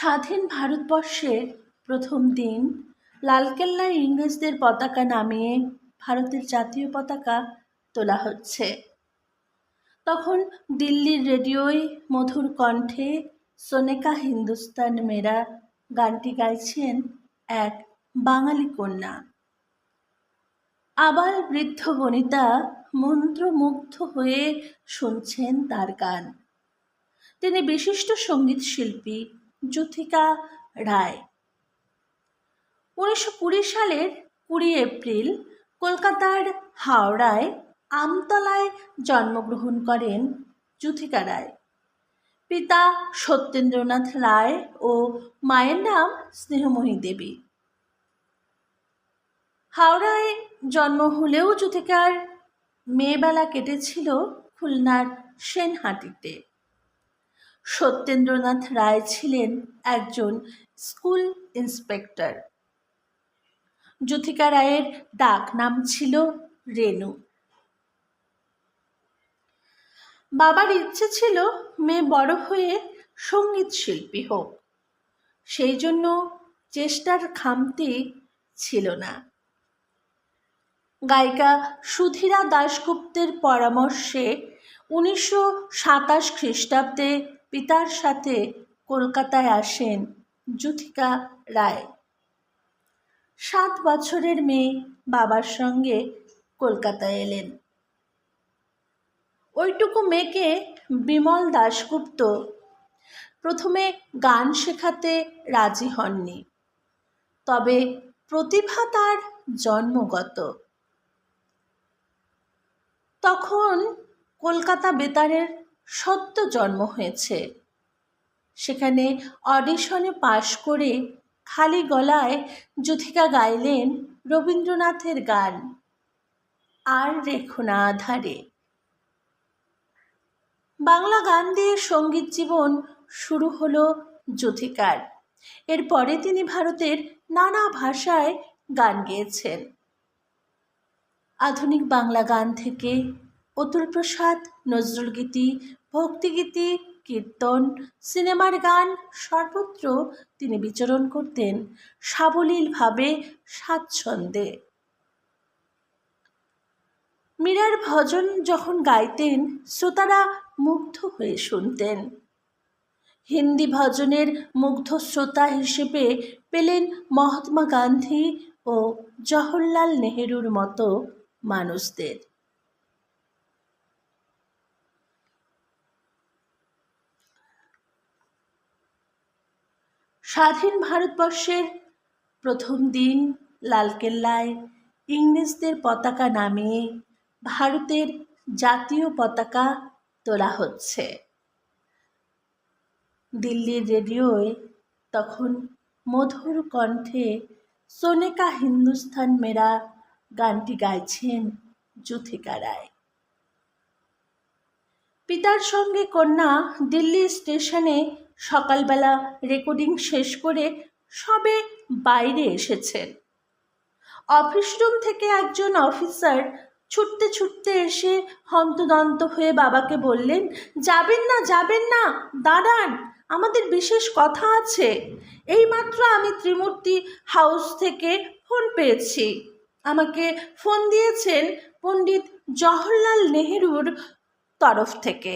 স্বাধীন ভারতবর্ষের প্রথম দিন লালকেল্লায় ইংরেজদের পতাকা নামিয়ে ভারতের জাতীয় পতাকা তোলা হচ্ছে। তখন দিল্লির রেডিওয় মধুর কণ্ঠে সোনেকা হিন্দুস্তান মেরা গানটি গাইছেন এক বাঙালি কন্যা। আবার বৃদ্ধ বনিতা মন্ত্রমুগ্ধ হয়ে শুনছেন তার গান। তিনি বিশিষ্ট সংগীত শিল্পী যুথিকা রায়। উনিশশো কুড়ি সালের কুড়ি এপ্রিল কলকাতার হাওড়ায় আমতলায় জন্মগ্রহণ করেন যুথিকা রায়। পিতা সত্যেন্দ্রনাথ রায় ও মায়ের নাম স্নেহময়ী দেবী। হাওড়ায় জন্ম হলেও যুথিকার মেয়েবেলা কেটেছিল খুলনার সেনহাটিতে। সত্যেন্দ্রনাথ রায় ছিলেন একজন স্কুল ইন্সপেক্টর। যুথিকা রায়ের ডাক নাম ছিল রেনু বাবার ইচ্ছে ছিল মেয়ে বড় হয়ে সংগীত শিল্পী হোক। সেই জন্য চেষ্টার খামতি ছিল না। গায়িকা সুধীরা দাশগুপ্তের পরামর্শে উনিশশো সাতাশ খ্রিস্টাব্দে পিতার সাথে কলকাতায় আসেন যুথিকা রায়। সাত বছরের মেয়ে বাবার সঙ্গে কলকাতায় এলেন। ওইটুকু মেয়েকে বিমল দাশগুপ্ত প্রথমে গান শেখাতে রাজি হননি। তবে প্রতিভা তার জন্মগত। তখন কলকাতা বেতারের সদ্য জন্ম হয়েছে। সেখানে অডিশনে পাশ করে খালি গলায় যুথিকা গাইলেন রবীন্দ্রনাথের গান, আর রেখো না আধারে। বাংলা গান দিয়ে সংগীত জীবন শুরু হলো যুথিকার। এরপরে তিনি ভারতের নানা ভাষায় গান গেয়েছেন। আধুনিক বাংলা গান থেকে অতুল প্রসাদ নজরুলগীতি ভক্তিগীতি, কীর্তন, সিনেমার গান সর্বত্র তিনি বিচরণ করতেন সাবলীলভাবে স্বাচ্ছন্দে মীরার ভজন যখন গাইতেন, শ্রোতারা মুগ্ধ হয়ে শুনতেন। হিন্দি ভজনের মুগ্ধ শ্রোতা হিসেবে পেলেন মহাত্মা গান্ধী ও জওহরলাল নেহেরুর মতো মানুষদের। স্বাধীন ভারতবর্ষের প্রথম দিন লালকেল্লায় ইংরেজদের পতাকা নামিয়ে ভারতের জাতীয় পতাকা তোলা হচ্ছে। দিল্লির রেডিওয় তখন মধুর কণ্ঠে সোনেকা হিন্দুস্তান মেরা গানটি গাইছেন যুথিকা রায়। পিতার সঙ্গে কন্যা দিল্লি স্টেশনে সকালবেলা রেকর্ডিং শেষ করে সবে বাইরে এসেছেন অফিস রুম থেকে একজন অফিসার ছুটতে ছুটতে এসে হন্তদন্ত হয়ে বাবাকে বললেন, যাবেন না যাবেন না, দাঁড়ান, আমাদের বিশেষ কথা আছে। এইমাত্র আমি ত্রিমূর্তি হাউস থেকে ফোন পেয়েছি। আমাকে ফোন দিয়েছেন পণ্ডিত জওহরলাল নেহেরুর তরফ থেকে।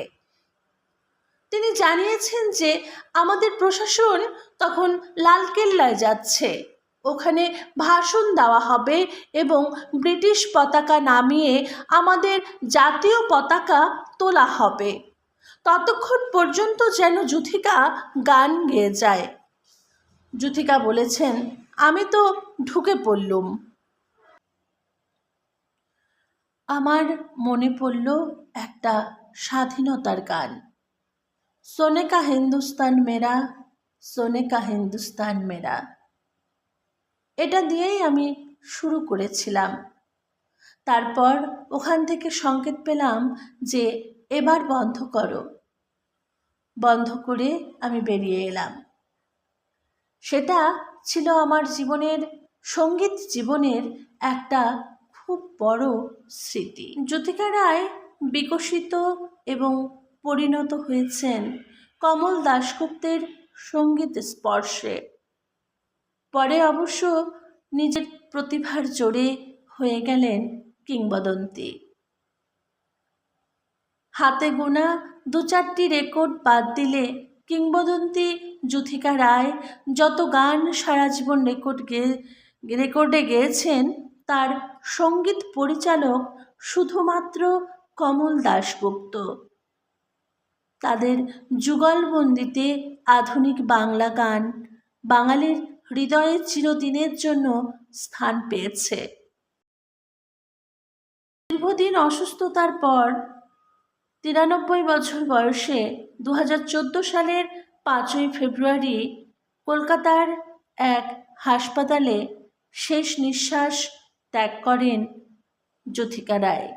তিনি জানিয়েছেন যে আমাদের প্রশাসন তখন লালকেল্লায় যাচ্ছে। ওখানে ভাষণ দেওয়া হবে এবং ব্রিটিশ পতাকা নামিয়ে আমাদের জাতীয় পতাকা তোলা হবে। ততক্ষণ পর্যন্ত যেন যুথিকা গান গেয়ে যায়। যুথিকা বলেছেন, আমি তো ঢুকে পড়লুম। আমার মনে পড়ল একটা স্বাধীনতার গান। সোনেকা হিন্দুস্তান মেরা সোনেকা হিন্দুস্তান মেরা এটা দিয়েই আমি শুরু করেছিলাম। তারপর ওখান থেকে সংকেত পেলাম যে এবার বন্ধ করো। বন্ধ করে আমি বেরিয়ে এলাম। সেটা ছিল আমার জীবনের, সংগীত জীবনের একটা খুব বড় স্মৃতি। জ্যোতিকা রায় বিকশিত এবং পরিণত হয়েছেন কমল দাশগুপ্তের সংগীত স্পর্শে। পরে অবশ্য নিজের প্রতিভার জোরে হয়ে গেলেন কিংবদন্তি। হাতে গোনা দু চারটি রেকর্ড বাদ দিলে কিংবদন্তি যুথিকা রায় যত গান সারা জীবন রেকর্ড গেয়ে রেকর্ডে গেয়েছেন, তার সংগীত পরিচালক শুধুমাত্র কমল দাশগুপ্ত। তাদের যুগলবন্দিতে আধুনিক বাংলা গান বাঙালির হৃদয়ে চিরদিনের জন্য স্থান পেয়েছে। দীর্ঘদিন অসুস্থতার পর তিরানব্বই বছর বয়সে দু হাজার চোদ্দ সালের পাঁচই ফেব্রুয়ারি কলকাতার এক হাসপাতালে শেষ নিঃশ্বাস ত্যাগ করেন জ্যোথিকা রায়।